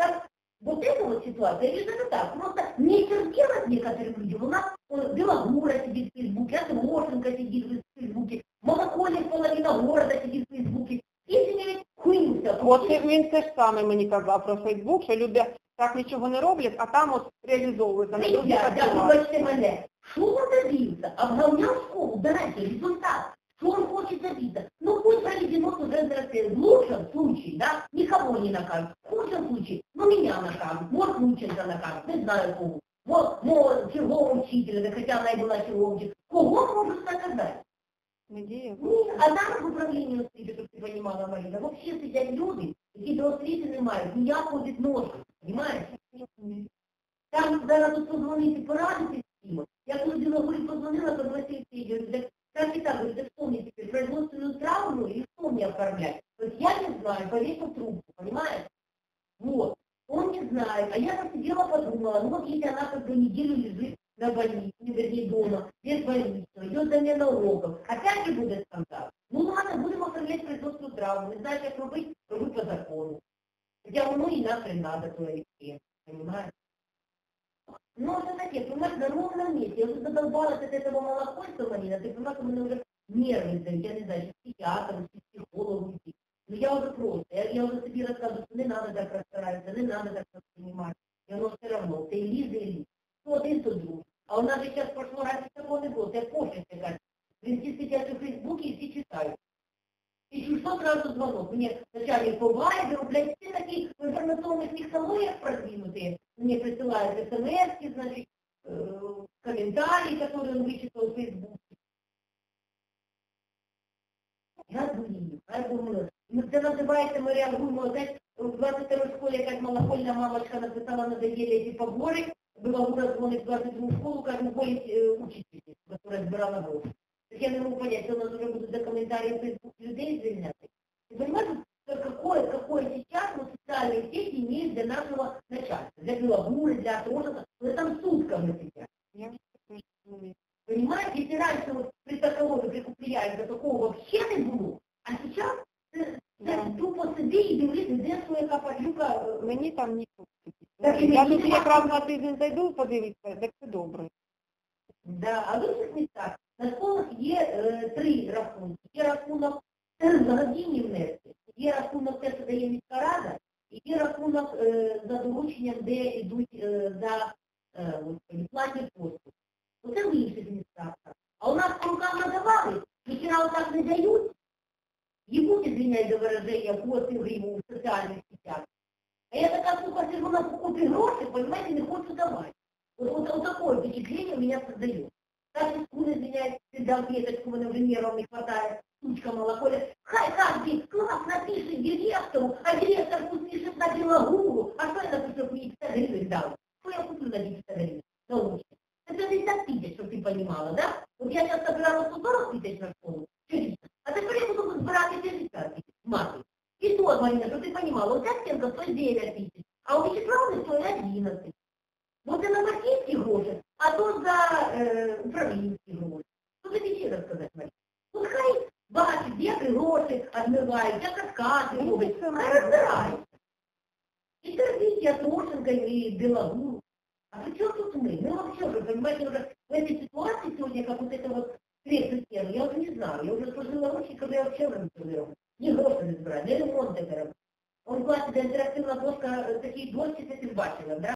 Так, вот эта вот ситуация, я вижу это так, просто не терпелось некоторым людям. У нас э, Белогура сидит в Фейсбуке, Атрошенко сидит в Фейсбуке, Молокольник половина города сидит в Фейсбуке. И ведь хуйню всякую. От він теж саме мені казав про Фейсбук, що люди так нічого не роблять, а там от реалізовуються. не дуже Ребята, працювати. вибачте мене, що він добився? Обгоняв школу, дайте результат. Что он хочет добиться? Ну пусть проведено уже взрослее. В лучшем случае, да, никого не накажут. В худшем случае, ну меня накажут, может Лученко накажут, не знаю кого. Вот, может, чергового учителя, да хотя она и была черговым учителем. Кого может наказать? Ну, а там в управлінні освіти, щоб ти розуміла, Марина, взагалі сидять люди, які до освіти не мають ніякого відношення, розумієш? Там зараз тут позвонити, порадити всім. Я коли Білогорі позвонила, то Василь Сидорович, так и так, говорит, да что мне теперь, производственную травму или что мне оформлять? То есть я не знаю, повесил трубку, понимаешь? Вот Он не знает. А я посидела, подумала, ну вот если она как бы неделю лежит на больнице, ну, вернее дома, без больницы, идет замена уроков, опять же будет скандал. Ну ладно, будем оформлять производственную травму. Не знаешь, как быть, роби по закону. Хотя оно и нахрен надо, то и понимаешь? Ну, это такие, понимаешь, на ровном месте. Я уже задолбалась от этого молокольства, Марина, ты понимаешь, у меня уже нервы сдают, я не знаю, сейчас психиатр, сейчас психологу идти. Но я уже просто, я, я уже себе рассказываю, что не надо так расстраиваться, не надо так воспринимать. И оно все равно, ты Лиза и Лиза. Ну, один, то друг. А у нас же сейчас прошло раньше такого не было, я пофиг, сказать. Все сидят в Фейсбуке и все читают. И чуть что сразу звонок. Мне начальник по Вайберу, блядь, все такие в информационных технологиях продвинутые. Мне присылают смс, значит, э, комментарии, которые он вычитал в Фейсбуке. Я думаю, я думаю, ну це називається, ми реагуємо, знаєш, в 22 школі якась малокольна мамочка написала на доделе ці побори, Белогура дзвонить в 22 школу, каже, уволить э, учительниці, яка збирала гроші. Так я не могу понять, что у нас уже будут за комментарии в Facebook людей извиняться. Ты понимаешь, что какое, какое сейчас вот социальные сети имеют для нашего начальства, для Белогуры, для Атрошенко, ну там сутками сидят. Я теж розумію. Понимаете, если раньше вот при таковой, при Куприяенко такого вообще де своя капалюка. э, Мені там ніхто. Так, і Я мені тут нема. якраз на тиждень зайду, подивитися, так це добре. Да, а в інших містах на школах є е, три рахунки. Є рахунок благодійні внески, є рахунок те, що дає міська рада, і є рахунок е, за дорученням, де йдуть е, за е, господи, платні послуги. Оце в інших містах. так. А у нас по рукам надавали, ніхера отак не дають. Ебут, извиняюсь за выражение, вот и гриву в социальных сетях. А я така, сука, сижу на покупе гроши, понимаете, не хочу давать. Вот, вот, вот такое впечатление у меня создает. Так и скуны, извиняюсь, дал веточку, нервов не хватает, сучка молоколя. Хай каждый класс напишет директору, а директор пусть пишет на Белогуру. А что я напишу, мне 50 гривен дал? Что я куплю на 50 гривен? Научно. Это ведь так тысяч, чтобы ты понимала, да? Вот я сейчас собирала 140 тысяч на школу, чудесно. 2, у Тескенко 0,9 тысяч, а у Вячеславовны 0,11. Вот и на маркетский гроши, а то за э, управлінські гроші. Тут ну, тобі ще розказати, Марія. Ну хай бачить, де гроші відмивають, як откати роблять, хай розбирають. І торгіть Ятошенко і Білогу. А при чому тут ми? Ну вообще уже, понимаете, уже в этой ситуации сегодня, как вот это вот третью стену, я уже не знаю, я уже служила очень, когда я вообще уже не делала. Ни гроша не забрали, ни ремонт не платить за інтерактивна дошка, такий дошки, це ти бачила, да?